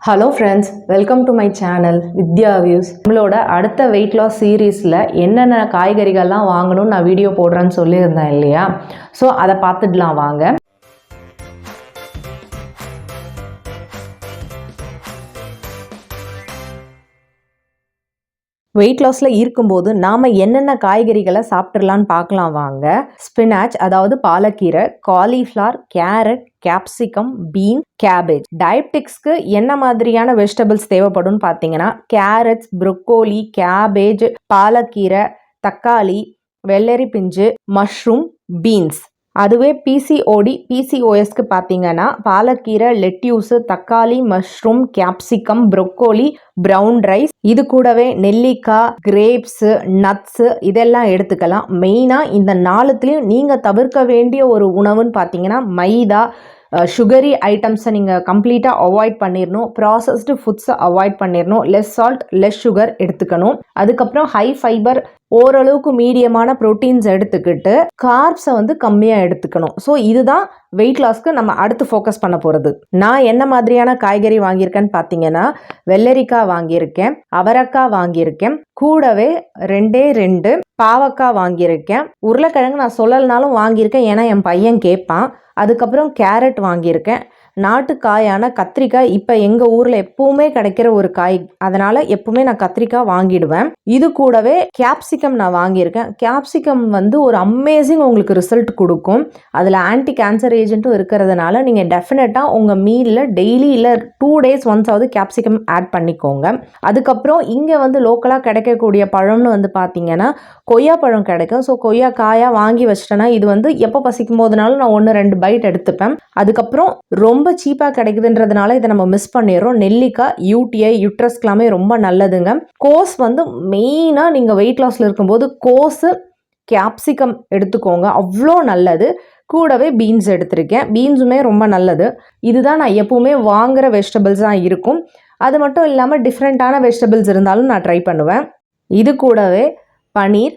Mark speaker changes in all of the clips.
Speaker 1: Hello friends welcome to my channel Vidya views நம்மளோட அடுத்த weight loss சீரீஸில் என்னென்ன காய்கறிகள்லாம் வாங்கணும்னு நான் வீடியோ போடுறேன்னு சொல்லியிருந்தேன் இல்லையா? ஸோ அதை பார்த்துடலாம் வாங்க. வெயிட் லாஸில் இருக்கும்போது நாம் என்னென்ன காய்கறிகளை சாப்பிட்றலான்னு பார்க்கலாம் வாங்க. ஸ்பினாச் அதாவது பாலக்கீரை cauliflower carrot capsicum bean cabbage டயபெட்டிக்ஸ்க்கு என்ன மாதிரியான வெஜிடபிள்ஸ் தேவைப்படும்னு பார்த்தீங்கன்னா கேரட்ஸ் ப்ரொக்கோலி கேபேஜ் பாலக்கீரை தக்காளி வெள்ளரி பிஞ்சு மஷ்ரூம் பீன்ஸ் அதுவே பிசிஓடி பிசிஓஎஸ்க்கு பார்த்தீங்கன்னா பாலக்கீரை லெட்யூஸு தக்காளி mushroom capsicum broccoli brown rice இது கூடவே நெல்லிக்காய் கிரேப்ஸு நட்ஸு இதெல்லாம் எடுத்துக்கலாம். மெயினாக இந்த நாலுத்துலேயும் நீங்கள் தவிர்க்க வேண்டிய ஒரு உணவுன்னு பார்த்தீங்கன்னா மைதா சுகரி ஐட்டம்ஸை நீங்கள் கம்ப்ளீட்டாக அவாய்ட் பண்ணிடணும் ப்ராசஸ்டு ஃபுட்ஸை அவாய்ட் பண்ணிடணும் லெஸ் சால்ட் லெஸ் சுகர் எடுத்துக்கணும். அதுக்கப்புறம் ஹை ஃபைபர் ஓரளவுக்கு மீடியமான ப்ரோட்டீன்ஸ் எடுத்துக்கிட்டு கார்ப்ஸை வந்து கம்மியாக எடுத்துக்கணும். ஸோ இதுதான் வெயிட் லாஸ்க்கு நம்ம அடுத்து ஃபோக்கஸ் பண்ண போகிறது நான் என்ன மாதிரியான காய்கறி வாங்கியிருக்கேன்னு பார்த்தீங்கன்னா வெள்ளரிக்காய் வாங்கியிருக்கேன் அவரக்காய் வாங்கியிருக்கேன் கூடவே ரெண்டே ரெண்டு பாவக்காய் வாங்கியிருக்கேன். உருளைக்கிழங்கு நான் சொல்லலைனாலும் வாங்கியிருக்கேன் ஏன்னா என் பையன் கேட்பான். அதுக்கப்புறம் கேரட் வாங்கியிருக்கேன். நாட்டு காயான கத்திரிக்காய் இப்போ எங்கள் ஊரில் எப்பவுமே கிடைக்கிற ஒரு காய். அதனால் எப்பவுமே நான் கத்திரிக்காய் வாங்கிடுவேன். இது கூடவே கேப்சிகம் நான் வாங்கியிருக்கேன். கேப்சிகம் வந்து ஒரு அமேசிங் உங்களுக்கு ரிசல்ட் கொடுக்கும். அதில் ஆன்டி கேன்சர் ஏஜென்ட்டும் இருக்கிறதுனால நீங்கள் டெஃபினட்டாக உங்கள் மீலில் டெய்லி இல்லை டூ டேஸ் ஒன்ஸ் ஆகுது கேப்சிகம் ஆட் பண்ணிக்கோங்க. அதுக்கப்புறம் இங்கே வந்து லோக்கலாக கிடைக்கக்கூடிய பழம்னு வந்து பார்த்தீங்கன்னா கொய்யா பழம் கிடைக்கும். ஸோ கொய்யா காயாக வாங்கி வச்சிட்டேன்னா இது வந்து எப்போ பசிக்கும் போதுனாலும் நான் ஒன்று ரெண்டு பைட் எடுத்துப்பேன். அதுக்கப்புறம் ரொம்ப சீப்பாக கிடைக்குதுன்றதுனால இதை நம்ம மிஸ் பண்ணிடுறோம். நெல்லிக்காய் யூடிஐ யூட்ரஸ்க்கெல்லாமே ரொம்ப நல்லதுங்க. கோஸ் வந்து மெயினாக நீங்கள் வெயிட் லாஸில் இருக்கும்போது கோஸு கேப்சிகம் எடுத்துக்கோங்க. அவ்வளோ நல்லது. கூடவே பீன்ஸ் எடுத்திருக்கேன். பீன்ஸுமே ரொம்ப நல்லது. இதுதான் நான் எப்போவுமே வாங்குகிற வெஜிடபிள்ஸாக இருக்கும். அது மட்டும் இல்லாமல் டிஃப்ரெண்ட்டான வெஜிடபிள்ஸ் இருந்தாலும் நான் ட்ரை பண்ணுவேன். இது கூடவே பனீர்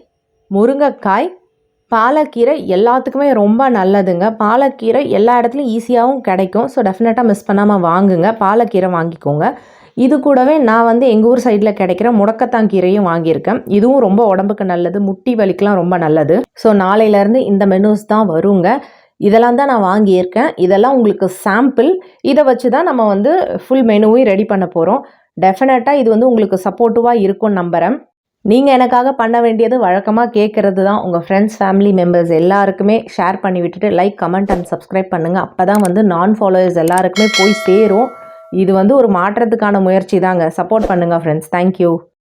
Speaker 1: முருங்கைக்காய் பாலக்கீரை எல்லாத்துக்குமே ரொம்ப நல்லதுங்க. பாலக்கீரை எல்லா இடத்துலையும் ஈஸியாகவும் கிடைக்கும். ஸோ டெஃபினட்டாக மிஸ் பண்ணாமல் வாங்குங்க. பாலக்கீரை வாங்கிக்கோங்க. இது கூடவே நான் வந்து எங்கள் ஊர் சைடில் கிடைக்கிற முடக்கத்தான் கீரையும் வாங்கியிருக்கேன். இதுவும் ரொம்ப உடம்புக்கு நல்லது. முட்டி வலிக்கெலாம் ரொம்ப நல்லது. ஸோ நாளையிலேருந்து இந்த மெனுஸ் தான் வருங்க. இதெல்லாம் தான் நான் வாங்கியிருக்கேன். இதெல்லாம் உங்களுக்கு சாம்பிள் இதை வச்சு தான் நம்ம வந்து ஃபுல் மெனுவையும் ரெடி பண்ண போகிறோம் டெஃபினட்டாக இது வந்து உங்களுக்கு சப்போர்ட்டிவாக இருக்கும்னு நம்புகிறேன் நீங்கள் எனக்காக பண்ண வேண்டியது வழக்கமாக கேட்குறது தான். உங்கள் ஃப்ரெண்ட்ஸ் ஃபேமிலி மெம்பர்ஸ் எல்லாருக்குமே ஷேர் பண்ணி விட்டுட்டு லைக் கமெண்ட் அண்ட் சப்ஸ்கிரைப் பண்ணுங்கள் அப்போ தான் வந்து நான் ஃபாலோவர்ஸ் எல்லாருக்குமே போய் சேரும். இது வந்து ஒரு மாற்றத்துக்கான முயற்சி தாங்க. சப்போர்ட் பண்ணுங்கள் ஃப்ரெண்ட்ஸ் தேங்க்யூ